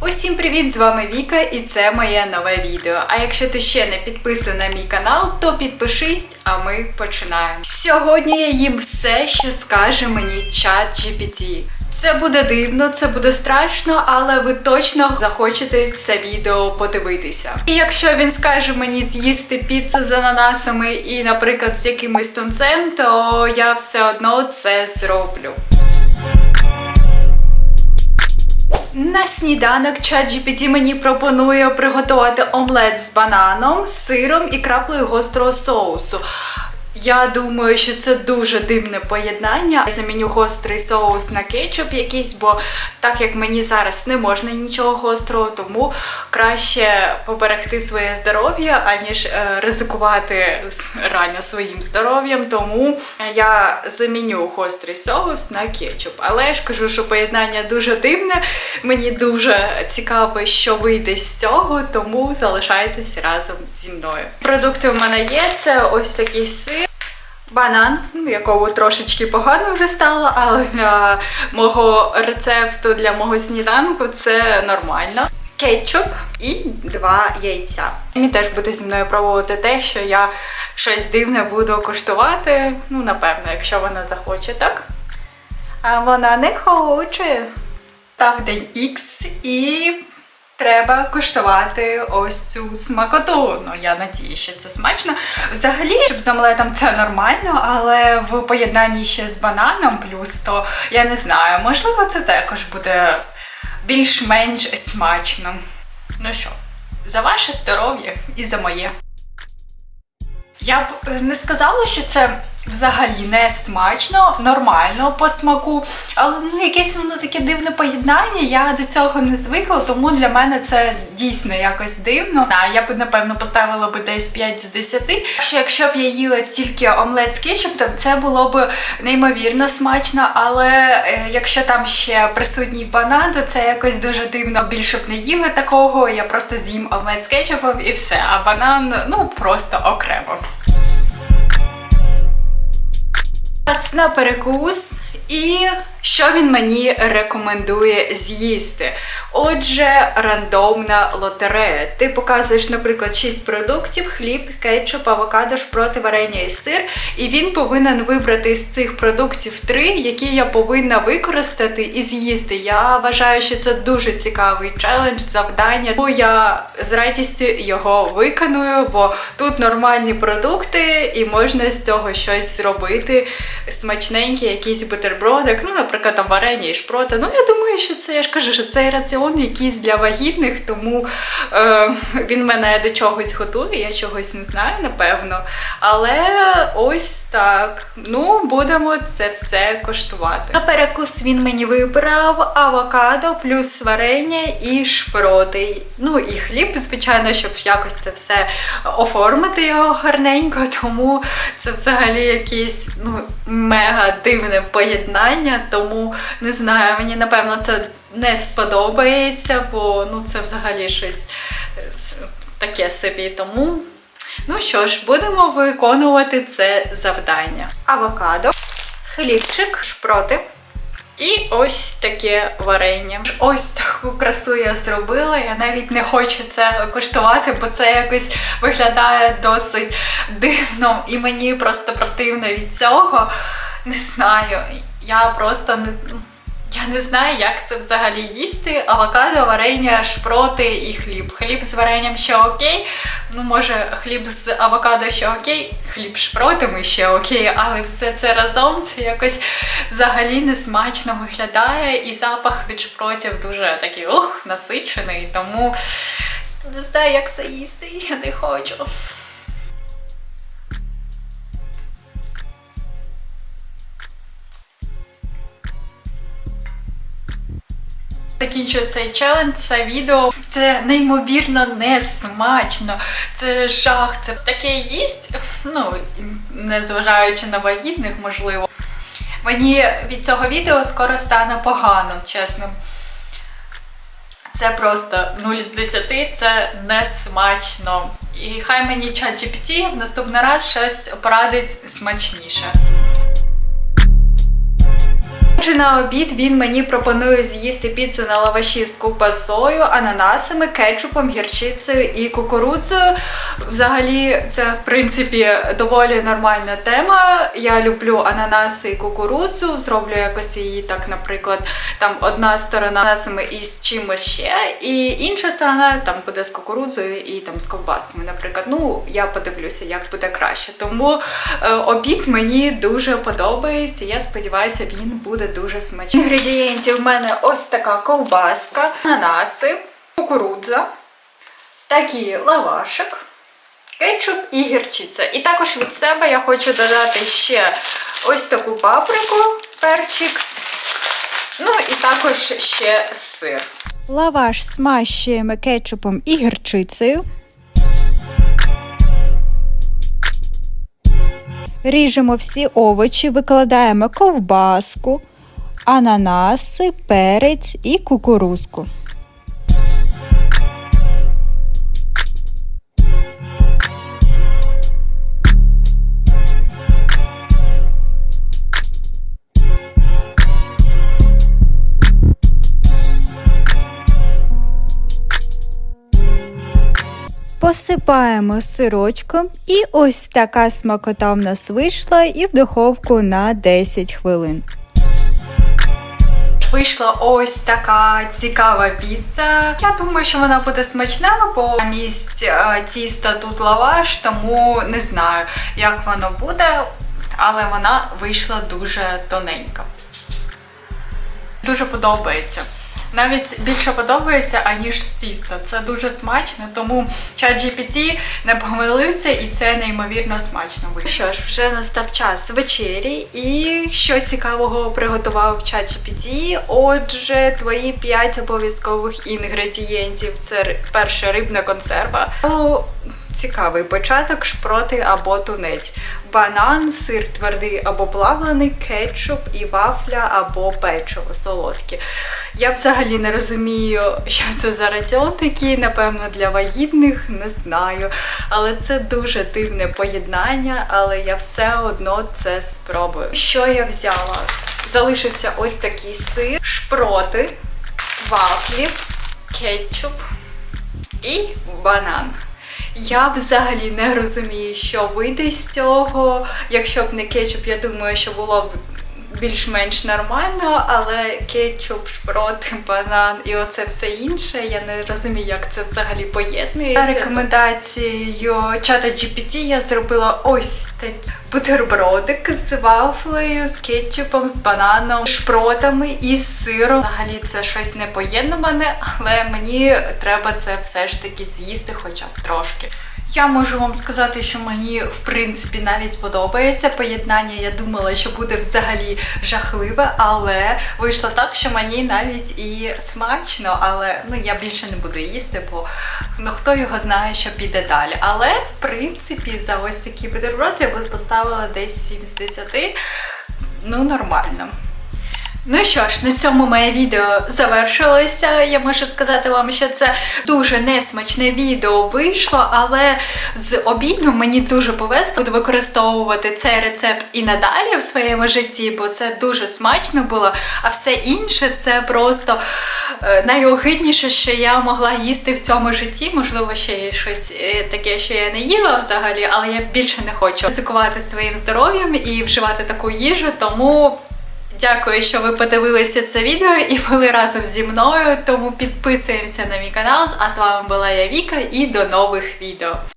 Усім привіт! З вами Віка і це моє нове відео. А якщо ти ще не підписаний на мій канал, то підпишись, а ми починаємо. Сьогодні я їм все, що скаже мені чат GPT. Це буде дивно, це буде страшно, але ви точно захочете це відео подивитися. І якщо він скаже мені з'їсти піцу з ананасами і, наприклад, з якимось тунцем, то я все одно це зроблю. На сніданок ChatGPT мені пропонує приготувати омлет з бананом, сиром і краплею гострого соусу. Я думаю, що це дуже дивне поєднання. Я заміню гострий соус на кетчуп якийсь, бо так як мені зараз не можна нічого гострого, тому краще поберегти своє здоров'я, аніж е, ризикувати рання своїм здоров'ям. Тому я заміню гострий соус на кетчуп. Але я ж кажу, що поєднання дуже дивне. Мені дуже цікаво, що вийде з цього, тому залишайтесь разом зі мною. Продукти у мене є. Це ось такий сир. Банан, якого трошечки погано вже стало, але для мого рецепту, для мого сніданку це нормально. Кетчуп і два яйця. Мені теж буде зі мною пробувати те, що я щось дивне буду коштувати. Ну, напевно, якщо вона захоче, так? А вона не хоче. Став день X і треба коштувати ось цю смакоту. Ну, я надію, що це смачно. Взагалі, щоб з омлетом це нормально, але в поєднанні ще з бананом плюс, то я не знаю, можливо, це також буде більш-менш смачно. Ну що, за ваше здоров'я і за моє. Я б е, не сказала, що це взагалі не смачно, нормально по смаку, але ну якесь воно таке дивне поєднання. Я до цього не звикла, тому для мене це дійсно якось дивно. А я б напевно поставила би десь 5 з 10. Що якщо б я їла тільки омлет з кетчупом, це було б неймовірно смачно, але е, якщо там ще присутній банан, то це якось дуже дивно. Більше б не їла такого. Я просто з'їм омлет з кетчупом і все. А банан ну просто окремо. На перекус і що він мені рекомендує з'їсти. Отже, рандомна лотерея. Ти показуєш, наприклад, 6 продуктів: хліб, кетчуп, авокадо, шпроти, варення і сир. І він повинен вибрати з цих продуктів три, які я повинна використати і з'їсти. Я вважаю, що це дуже цікавий челендж, завдання. Тому я з радістю його виконую, бо тут нормальні продукти, і можна з цього щось зробити. Смачненький, якийсь бутербродик, ну, наприклад, там варення і шпроти. Ну, я думаю, що це я ж кажу, що цей раціон якийсь для вагітних, тому е, він мене до чогось готує, я чогось не знаю, напевно. Але ось так. Ну, будемо це все коштувати. На перекус він мені вибрав авокадо плюс варення і шпроти. Ну і хліб, звичайно, щоб якось це все оформити його гарненько, тому це взагалі якесь ну, мега дивне поєднання. Тому не знаю, мені напевно це не сподобається, бо ну це взагалі щось е, таке собі. Тому. Ну що ж, будемо виконувати це завдання. Авокадо, хлібчик, шпроти. І ось таке варення. Ось таку красу я зробила. Я навіть не хочу це коштувати, бо це якось виглядає досить дивно і мені просто противно від цього. Не знаю. Я просто не. Я не знаю, як це взагалі їсти. Авокадо, варення, шпроти і хліб. Хліб з варенням ще окей. Ну, може, хліб з авокадо ще окей, хліб з шпротами ще окей, але все це разом це якось взагалі несмачно виглядає. І запах від шпротів дуже такий ух, насичений. Тому не знаю, як це їсти. Я не хочу. Закінчую цей челендж, це відео. Це неймовірно несмачно. Це жах, це таке їсть. Ну, незважаючи на вагітних, можливо. Мені від цього відео скоро стане погано, чесно. Це просто 0 з 10, це не смачно. І хай мені чат GPT в наступний раз щось порадить смачніше. Отже, на обід він мені пропонує з'їсти піцу на лаваші з ковбасою, ананасами, кетчупом, гірчицею і кукурудзою. Взагалі, це в принципі доволі нормальна тема. Я люблю ананаси і кукурудзу. Зроблю якось її так, наприклад, там одна сторона ананасами і з чимось ще, і інша сторона там буде з кукурудзою і там з ковбасками. Наприклад, ну я подивлюся, як буде краще. Тому е, обід мені дуже подобається. Я сподіваюся, він буде дуже смачний. Інгредієнтів в мене ось така ковбаска, ананаси, кукурудза, такий лавашик, кетчуп і гірчиця. І також від себе я хочу додати ще ось таку паприку, перчик. Ну і також ще сир. Лаваш смащуємо кетчупом і гірчицею. Ріжемо всі овочі, викладаємо ковбаску, ананаси, перець і кукурузку. Посипаємо сирочком і ось така смакота в нас вийшла і в духовку на 10 хвилин. Вийшла ось така цікава піца. Я думаю, що вона буде смачна, бо місць е, тіста тут лаваш, тому не знаю, як воно буде, але вона вийшла дуже тоненька. Дуже подобається. Навіть більше подобається, аніж з тіста. Це дуже смачно, тому чат GPT не помилився і це неймовірно смачно вийшло. Що ж, вже настав час вечері, і що цікавого приготував чат GPT. Отже, твої 5 обов'язкових інгредієнтів це перша рибна консерва. Цікавий початок шпроти або тунець, банан, сир твердий або плавлений, кетчуп і вафля або печиво солодкі. Я взагалі не розумію, що це за раціон такий, напевно, для вагітних, не знаю. Але це дуже дивне поєднання, але я все одно це спробую. Що я взяла? Залишився ось такий сир, шпроти, вафлі, кетчуп і банан. Я взагалі не розумію, що вийде з цього. Якщо б не кетчуп, я думаю, що було б більш-менш нормально, але кетчуп, шпроти, банан і оце все інше. Я не розумію, як це взагалі поєднується. Рекомендацією чата GPT я зробила ось такий бутербродик з вафлею, з кетчупом, з бананом, шпротами і сиром. Взагалі це щось непоєднуване, але мені треба це все ж таки з'їсти хоча б трошки. Я можу вам сказати, що мені в принципі навіть подобається поєднання. Я думала, що буде взагалі жахливе, але вийшло так, що мені навіть і смачно, але ну я більше не буду їсти, бо ну хто його знає, що піде далі. Але в принципі за ось такі бутерброди я би поставила десь 7 з 10. Ну, нормально. Ну що ж, на цьому моє відео завершилося. Я можу сказати вам, що це дуже несмачне відео вийшло, але з обідом мені дуже повезло використовувати цей рецепт і надалі в своєму житті, бо це дуже смачно було. А все інше це просто е, найогидніше, що я могла їсти в цьому житті. Можливо, ще є щось е, таке, що я не їла взагалі, але я більше не хочу ризикувати своїм здоров'ям і вживати таку їжу, тому. Дякую, що ви подивилися це відео і були разом зі мною. Тому підписуємося на мій канал. А з вами була я Віка і до нових відео.